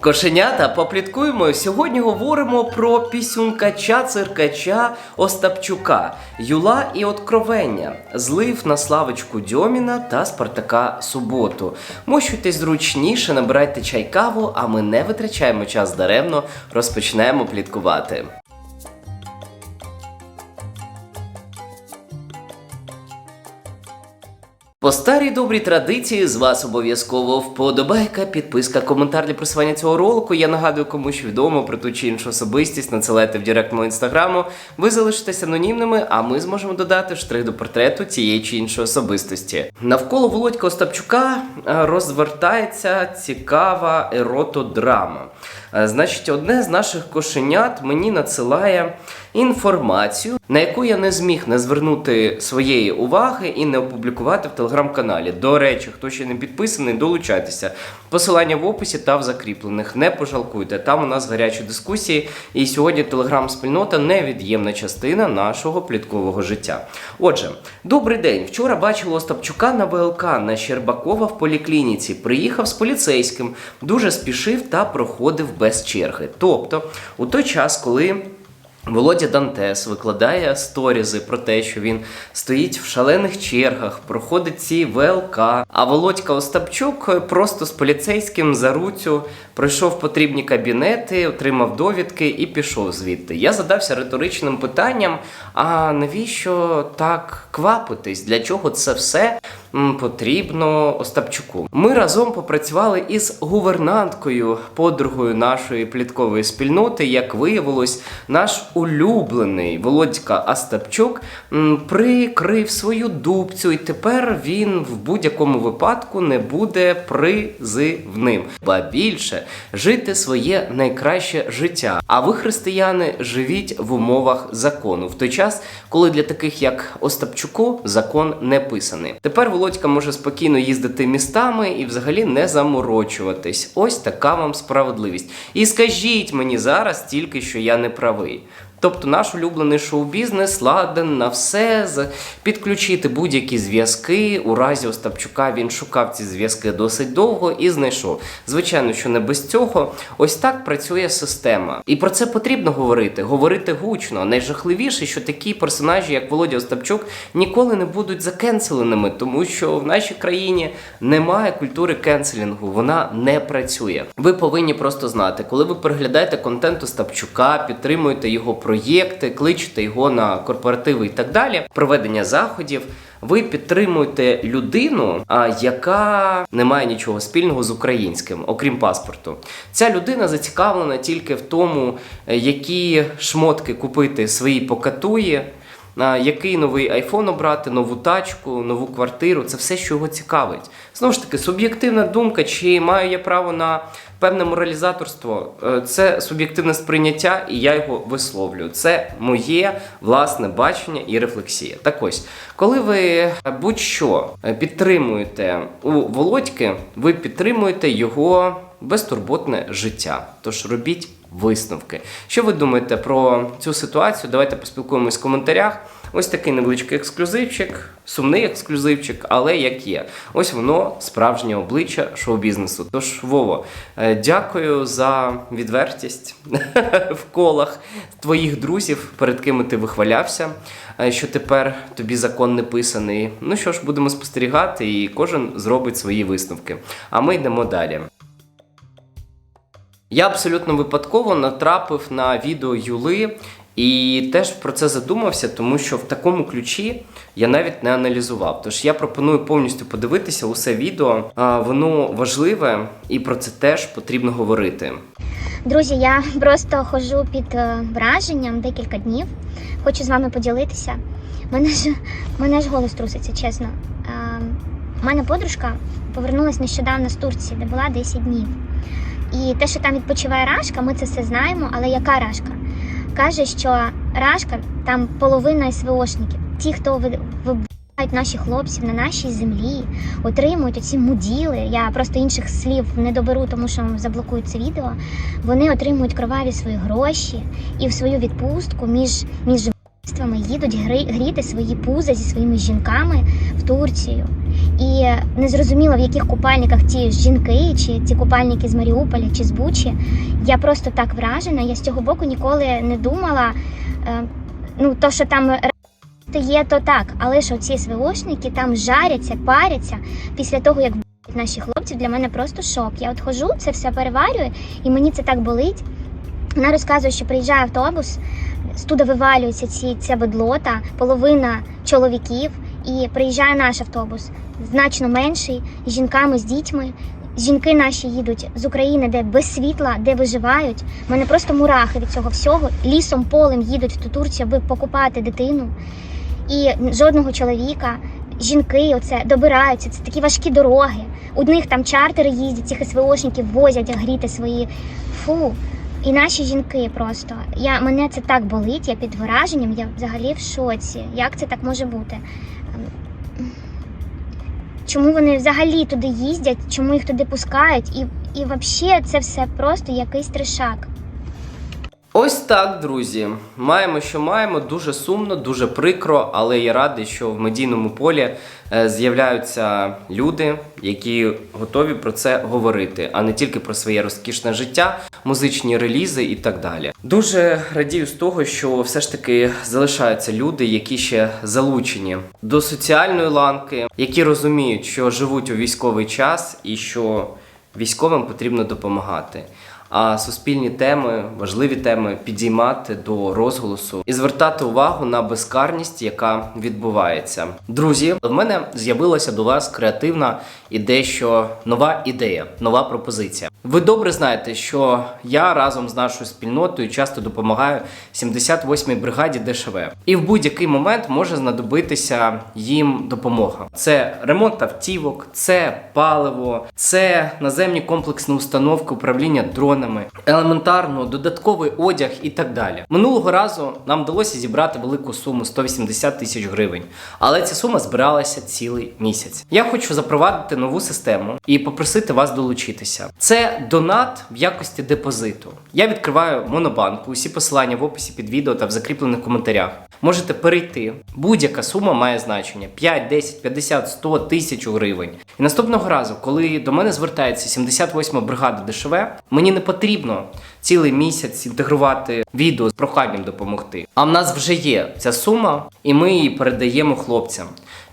Кошенята, попліткуємо. Сьогодні говоримо про пісюнкача циркача Остапчука, Юла і Откровення, злив на Славочку Дьоміна та Спартака Суботу. Мощуйтесь зручніше, набирайте чай каву, а ми не витрачаємо час даремно, розпочнемо пліткувати. По старій добрій традиції з вас обов'язково вподобайка, підписка, коментар для просування цього ролику. Я нагадую, комусь відомо про ту чи іншу особистість, надсилайте в директ мого інстаграму. Ви залишитесь анонімними, а ми зможемо додати штрих до портрету цієї чи іншої особистості. Навколо Володька Остапчука е, розвертається цікава еротодрама. Е, Значить, одне з наших кошенят мені надсилає інформацію, на яку я не зміг не звернути своєї уваги і не опублікувати в телеграм-каналі. До речі, хто ще не підписаний, долучайтеся. Посилання в описі та в закріплених. Не пожалкуйте. Там у нас гарячі дискусії. І сьогодні телеграм-спільнота невід'ємна частина нашого пліткового життя. Отже, добрий день. Вчора бачила Остапчука на ВЛК на Щербакова в поліклініці. Приїхав з поліцейським, дуже спішив та проходив без черги. Тобто, у той час, коли. Володя Дантес викладає сторізи про те, що він стоїть в шалених чергах, проходить ці ВЛК. А Володька Остапчук просто з поліцейським за руцю пройшов потрібні кабінети, отримав довідки і пішов звідти. Я задався риторичним питанням: а навіщо так квапитись? Для чого це все потрібно Остапчуку? Ми разом попрацювали із гувернанткою, подругою нашої пліткової спільноти. Як виявилось, наш улюблений Володька Остапчук прикрив свою дубцю, і тепер він в будь-якому випадку не буде призивним. Ба більше жити своє найкраще життя. А ви, християни, живіть в умовах закону в той час, коли для таких як Остапчуку закон не писаний. Тепер Володька може спокійно їздити містами і взагалі не заморочуватись. Ось така вам справедливість. І скажіть мені зараз тільки, що я не правий. Тобто наш улюблений шоу-бізнес ладен на все підключити будь-які зв'язки. У разі Остапчука він шукав ці зв'язки досить довго і знайшов. Звичайно, що не без цього. Ось так працює система. І про це потрібно говорити, говорити гучно. Найжахливіше, що такі персонажі, як Володя Остапчук, ніколи не будуть закенселеними, тому що в нашій країні немає культури кенселінгу, вона не працює. Ви повинні просто знати, коли ви переглядаєте контент Остапчука, підтримуєте його проєкти, кличете його на корпоративи і так далі, проведення заходів. Ви підтримуєте людину, яка не має нічого спільного з українським, окрім паспорту. Ця людина зацікавлена тільки в тому, е, які шмотки купити своїй покатуї, який новий айфон обрати, нову тачку, нову квартиру це все, що його цікавить. Знову ж таки, суб'єктивна думка, чи маю я право на певне моралізаторство, е, це суб'єктивне сприйняття, і я його висловлюю. Це моє власне бачення і рефлексія. Так ось, коли ви будь-що е, підтримуєте у Володьки, ви підтримуєте його безтурботне життя. Тож робіть висновки. Що ви думаєте про цю ситуацію? Давайте поспілкуємось в коментарях. Ось такий невеличкий ексклюзивчик, сумний ексклюзивчик, але як є. Ось воно справжнє обличчя шоу-бізнесу. Тож, Вово, е, дякую за відвертість в колах твоїх друзів, перед ким ти вихвалявся, е, що тепер тобі закон не писаний. Ну що ж, будемо спостерігати, і кожен зробить свої висновки. А ми йдемо далі. Я абсолютно випадково натрапив на відео Юли і теж про це задумався, тому що в такому ключі я навіть не аналізував. Тож я пропоную повністю подивитися усе відео. Воно важливе і про це теж потрібно говорити. Друзі, я просто ходжу під е, враженням декілька днів. Хочу з вами поділитися. Мене ж мене ж голос труситься, чесно. Е, У мене подружка повернулася нещодавно з Турції, де була 10 днів. І те, що там відпочиває Рашка, ми це все знаємо. Але яка Рашка? Каже, що Рашка там половина СВОшників. Ті, хто ви- вибивають наших хлопців на нашій землі, отримують оці муділи. Я просто інших слів не доберу, тому що заблокують це відео. Вони отримують кроваві свої гроші і в свою відпустку між між їдуть гріти свої пуза зі своїми жінками в Турцію. І не зрозуміла, в яких купальниках ті жінки, чи ці купальники з Маріуполя, чи з Бучі. Я просто так вражена. Я з цього боку ніколи не думала. е, Ну, то, що там є, то так. Але ж оці СВОшники там жаряться, паряться після того, як наші хлопці, для мене просто шок. Я от хожу, це все переварюю, і мені це так болить. Вона розказує, що приїжджає автобус, студа вивалюється ці ця бедлота, половина чоловіків, і приїжджає наш автобус, значно менший, з жінками, з дітьми. Жінки наші їдуть з України, де без світла, де виживають. У мене просто мурахи від цього всього. Лісом, полем їдуть в ту Турцію, аби покупати дитину. І жодного чоловіка, жінки оце добираються. Це такі важкі дороги. У них там чартери їздять, цих СВОшників возять гріти свої. Фу. І наші жінки просто. Я, мене це так болить, я під враженням, я взагалі в шоці. Як це так може бути? Чому вони взагалі туди їздять, чому їх туди пускають? І, і взагалі це все просто якийсь трешак. Ось так, друзі. Маємо, що маємо. Дуже сумно, дуже прикро, але я радий, що в медійному полі е, з'являються люди, які готові про це говорити, а не тільки про своє розкішне життя, музичні релізи і так далі. Дуже радію з того, що все ж таки залишаються люди, які ще залучені до соціальної ланки, які розуміють, що живуть у військовий час і що військовим потрібно допомагати. А суспільні теми, важливі теми підіймати до розголосу і звертати увагу на безкарність, яка відбувається. Друзі, в мене з'явилася до вас креативна і дещо нова ідея, нова пропозиція. Ви добре знаєте, що я разом з нашою спільнотою часто допомагаю 78-й бригаді ДШВ. І в будь-який момент може знадобитися їм допомога. Це ремонт автівок, це паливо, це наземні комплексні установки управління дронами, елементарно додатковий одяг і так далі. Минулого разу нам вдалося зібрати велику суму 180 тисяч гривень, але ця сума збиралася цілий місяць. Я хочу запровадити нову систему і попросити вас долучитися. Це донат в якості депозиту. Я відкриваю монобанку. Усі посилання в описі під відео та в закріплених коментарях. Можете перейти. Будь-яка сума має значення: 5, 10, 50, 100 тисяч гривень. І наступного разу, коли до мене звертається 78-ма бригада ДШВ, мені не потрібно цілий місяць інтегрувати відео з проханням допомогти. А в нас вже є ця сума, і ми її передаємо хлопцям.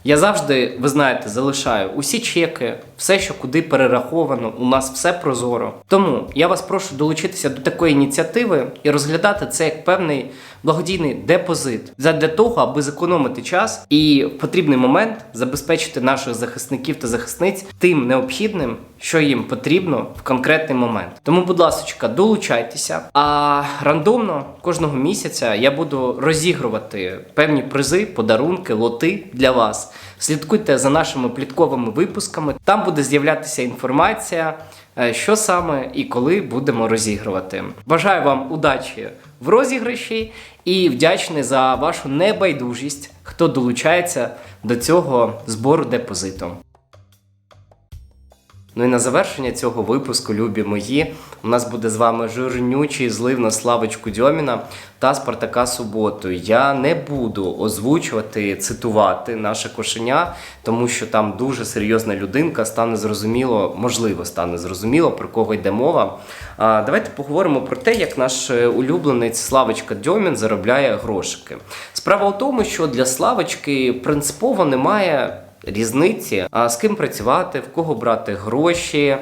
Я завжди, ви знаєте, залишаю усі чеки, все, що куди перераховано, у нас все прозоро. Тому я вас прошу долучитися до такої ініціативи і розглядати це як певний благодійний депозит для того, аби зекономити час і в потрібний момент забезпечити наших захисників та захисниць тим необхідним, що їм потрібно в конкретний момент. Тому, будь ласка, долучайтеся. А рандомно кожного місяця я буду розігрувати певні призи, подарунки, лоти для вас. Слідкуйте за нашими плітковими випусками. Там буде з'являтися інформація, е, що саме і коли будемо розігрувати. Бажаю вам удачі в розіграші і вдячний за вашу небайдужість, хто долучається до цього збору депозиту. Ну і на завершення цього випуску, любі мої, у нас буде з вами жирнючий злив на Славочку Дьоміна та Спартака Суботу. Я не буду озвучувати, цитувати наше кошеня, тому що там дуже серйозна людинка, стане зрозуміло, можливо, стане зрозуміло, про кого йде мова. А, давайте поговоримо про те, як наш е, улюбленець Славочка Дьомін заробляє грошики. Справа в тому, що для Славочки принципово немає різниці, а з ким працювати, в кого брати гроші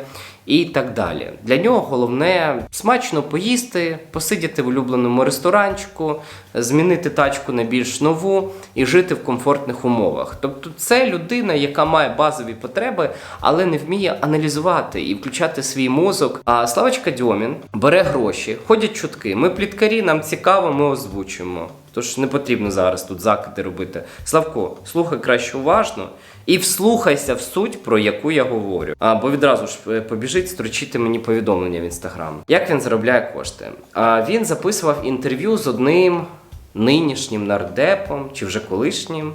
і так далі. Для нього головне смачно поїсти, посидіти в улюбленому ресторанчику, змінити тачку на більш нову і жити в комфортних умовах. Тобто, це людина, яка має базові потреби, але не вміє аналізувати і включати свій мозок. А Славочка Дьомін бере гроші, ходять чутки. Ми пліткарі, нам цікаво, ми озвучуємо. Тож не потрібно зараз тут закиди робити. Славко, слухай краще уважно і вслухайся в суть, про яку я говорю. А, бо відразу ж е, побіжить строчити мені повідомлення в інстаграм. Як він заробляє кошти? А, він записував інтерв'ю з одним нинішнім нардепом чи вже колишнім,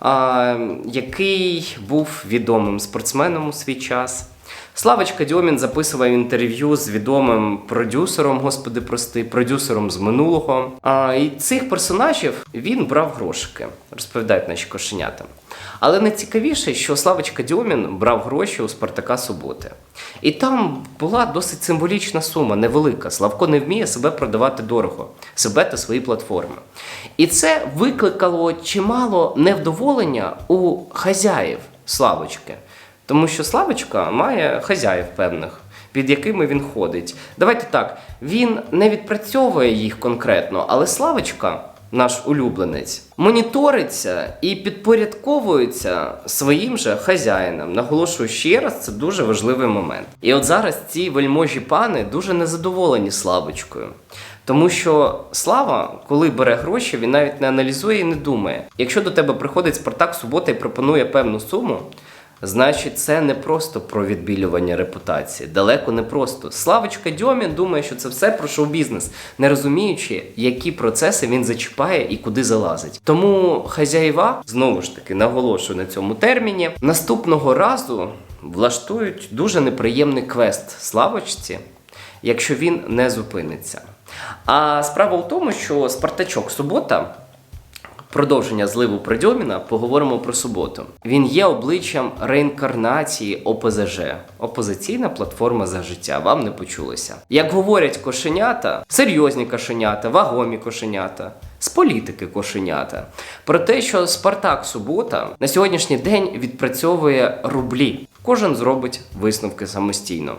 а, який був відомим спортсменом у свій час. Славочка Дьомін записував інтерв'ю з відомим продюсером, господи прости, продюсером з минулого. А, і цих персонажів він брав грошики, розповідають наші кошенята. Але найцікавіше, що Славочка Дьомін брав гроші у Спартака Суботи. І там була досить символічна сума, невелика. Славко не вміє себе продавати дорого, себе та свої платформи. І це викликало чимало невдоволення у хазяїв Славочки. Тому що Славочка має хазяїв певних, під якими він ходить. Давайте так, він не відпрацьовує їх конкретно, але Славочка, наш улюбленець, моніториться і підпорядковується своїм же хазяїнам. Наголошую ще раз, це дуже важливий момент. І от зараз ці вельможі пани дуже незадоволені Славочкою. Тому що Слава, коли бере гроші, він навіть не аналізує і не думає. Якщо до тебе приходить Спартак Субота і пропонує певну суму, значить це не просто про відбілювання репутації. Далеко не просто. Славочка Дьомін думає, що це все про шоу-бізнес, не розуміючи, які процеси він зачіпає і куди залазить. Тому хазяїва, знову ж таки, наголошую на цьому терміні, наступного разу влаштують дуже неприємний квест Славочці, якщо він не зупиниться. А справа в тому, що Спартачок субота. Продовження зливу Придьоміна поговоримо про суботу. Він є обличчям реінкарнації ОПЗЖ, опозиційна платформа за життя. Вам не почулося. Як говорять кошенята, серйозні кошенята, вагомі кошенята, з політики кошенята. Про те, що Спартак Субота на сьогоднішній день відпрацьовує рублі. Кожен зробить висновки самостійно.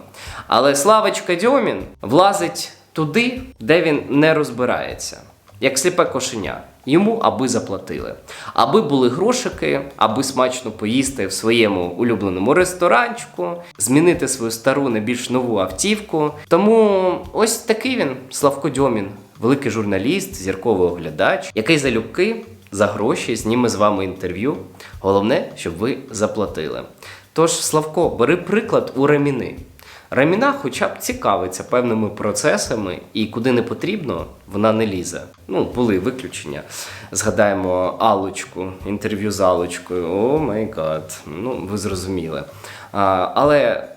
Але Славочка Дьомін влазить туди, де він не розбирається як сліпе кошеня. Йому аби заплатили, аби були грошики, аби смачно поїсти в своєму улюбленому ресторанчику, змінити свою стару не більш нову автівку. Тому ось такий він Славко Дьомін, великий журналіст, зірковий оглядач, який залюбки за гроші зніме з вами інтерв'ю. Головне, щоб ви заплатили. Тож, Славко, бери приклад у реміни. Раміна хоча б цікавиться певними процесами, і куди не потрібно, вона не лізе. Ну, були виключення. Згадаємо Алочку, інтерв'ю з Алочкою. О май гад. Ну, ви зрозуміли. А, але.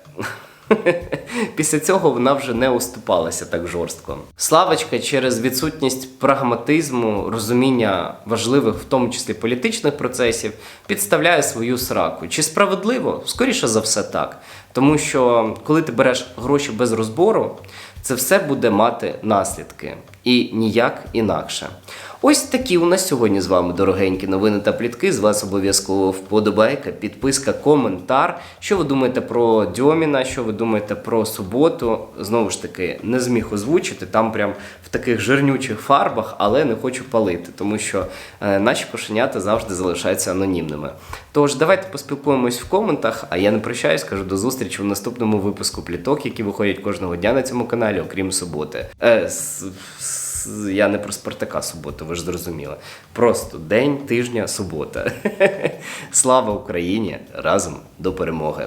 Після цього вона вже не уступалася так жорстко. Славочка через відсутність прагматизму, розуміння важливих, в тому числі політичних процесів, підставляє свою сраку. Чи справедливо? Скоріше за все, так. Тому що коли ти береш гроші без розбору, це все буде мати наслідки і ніяк інакше. Ось такі у нас сьогодні з вами дорогенькі новини та плітки. З вас обов'язково вподобайка, підписка, коментар. Що ви думаєте про Дьоміна? Що ви думаєте про суботу? Знову ж таки, не зміг озвучити там прям в таких жирнючих фарбах, але не хочу палити, тому що е, наші кошенята завжди залишаються анонімними. Тож давайте поспілкуємось в коментах. А я не прощаюсь, кажу до зустрічі в наступному випуску пліток, які виходять кожного дня на цьому каналі, окрім суботи. Е, с- с- я не про Спартака суботу, ви ж зрозуміли. Просто день тижня субота. Слава Україні! Разом до перемоги!